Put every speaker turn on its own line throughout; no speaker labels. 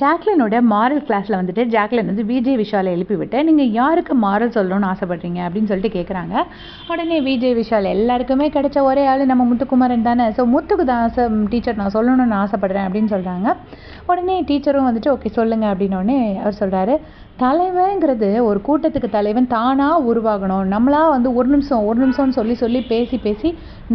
ஜாக்லினோட moral கிளாஸில் வந்துட்டு Jacqueline வந்து விஜய் விஷாலை எழுப்பிவிட்டு நீங்கள் யாருக்கு மாரல் சொல்லணும்னு ஆசைப்பட்றீங்க? அப்படின்னு சொல்லிட்டு கேட்குறாங்க உடனே விஜய் விஷால் எல்லாருக்குமே கிடைச்ச ஒரே ஆள் நம்ம முத்துக்குமாரன் தானே. ஸோ முத்துக்கு தான் டீச்சர் நான் சொல்லணும்னு ஆசைப்பட்றேன் அப்படின்னு சொல்கிறாங்க உடனே டீச்சரும் வந்துட்டு ஓகே சொல்லுங்கள் அப்படின்னோடனே அவர் சொல்கிறாரு தலைவங்கிறது ஒரு கூட்டத்துக்கு தலைவன் தானாக உருவாகணும். நம்மளாக வந்து ஒரு நிமிஷம் ஒரு நிமிஷம்னு சொல்லி சொல்லி பேசி பேசி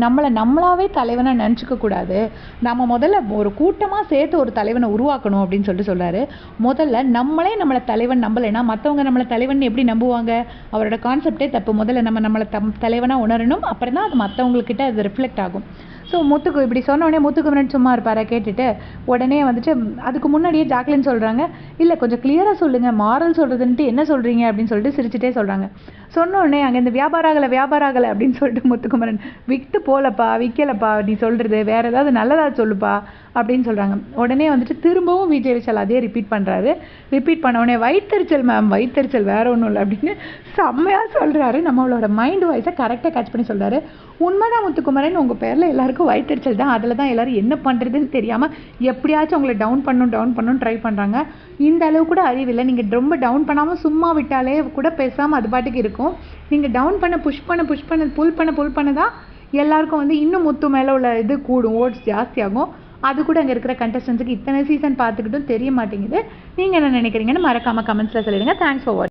நம்மளை நம்மளாவே தலைவனாக நினச்சிக்க கூடாது. நம்ம முதல்ல ஒரு கூட்டமாக சேர்த்து ஒரு தலைவனை உருவாக்கணும் அப்படின்னு சொல்லிட்டு சொல்கிறாரு முதல்ல நம்மளே நம்மளை தலைவன் நம்பலைன்னா மற்றவங்க நம்மளை தலைவன் எப்படி நம்புவாங்க? அவரோட கான்செப்டே தப்பு. முதல்ல நம்ம நம்மளை தம் தலைவனாக உணரணும். அப்புறம் தான் அது மற்றவங்கக்கிட்ட அது ரிஃப்ளெக்ட் ஆகும். ஸோ முத்துக்கு இப்படி சொன்ன உடனே முத்துக்குமரன் சும்மா இருப்பாரா கேட்டுட்டு உடனே வந்துட்டு அதுக்கு முன்னாடியே ஜாக்லின் சொல்கிறாங்க இல்லை கொஞ்சம் கிளியராக சொல்லுங்கள் மாரல் சொல்கிறதுன்ட்டு என்ன சொல்கிறீங்க அப்படின்னு சொல்லிட்டு சிரிச்சுட்டே சொல்கிறாங்க சொன்ன உடனே அங்கே இந்த வியாபாரம் ஆகலை வியாபாரம் ஆகலை அப்படின்னு சொல்லிட்டு முத்துக்குமரன் விட்டு போகலப்பா விற்கலப்பா நீ சொல்கிறது வேறு ஏதாவது நல்லதாக சொல்லுப்பா. அப்படின்னு சொல்கிறாங்க உடனே வந்துட்டு திரும்பவும் விஜய் விஷால் அதே ரிப்பீட் பண்ணுறாரு ரிப்பீட் பண்ண உடனே வயிற்றுச்சல் மேம் வயிற்றுச்சல் வேறு ஒன்றும் இல்லை அப்படின்னு செம்மையாக சொல்கிறாரு நம்மளோட மைண்ட் வாய்ஸை கரெக்டாக கேட்ச் பண்ணி சொல்கிறாரு உண்மைதான் முத்துக்குமரன் உங்கள் பேரில் எல்லாருக்கும் வயிற்றுச்சல் தான். அதில் தான் எல்லோரும் என்ன பண்ணுறதுன்னு தெரியாமல் எப்படியாச்சும் உங்களை டவுன் பண்ணணும் டவுன் பண்ணும் ட்ரை பண்ணுறாங்க இந்த அளவு கூட அறிவில்லை நீங்கள் ரொம்ப டவுன் பண்ணாமல் சும்மா விட்டாலே கூட பேசாமல் அது பாட்டுக்கு இருக்கும். நீங்கள் டவுன் பண்ண புஷ் பண்ண புஷ் பண்ண புல் பண்ண புல் பண்ண தான் எல்லாருக்கும் வந்து இன்னும் முத்து மேலே உள்ள இது கூடும். ஓட்ஸ் ஜாஸ்தியாகும் அது கூட அங்கே இருக்கிற கண்டஸ்டன்ஸுக்கு இத்தனை சீசன் பார்த்துக்கிட்டும் தெரிய மாட்டேங்குது. நீங்கள் என்ன நினைக்கிறீங்கன்னு மறக்காமல் கமெண்ட்ஸில் சொல்லிடுங்க. Thanks for what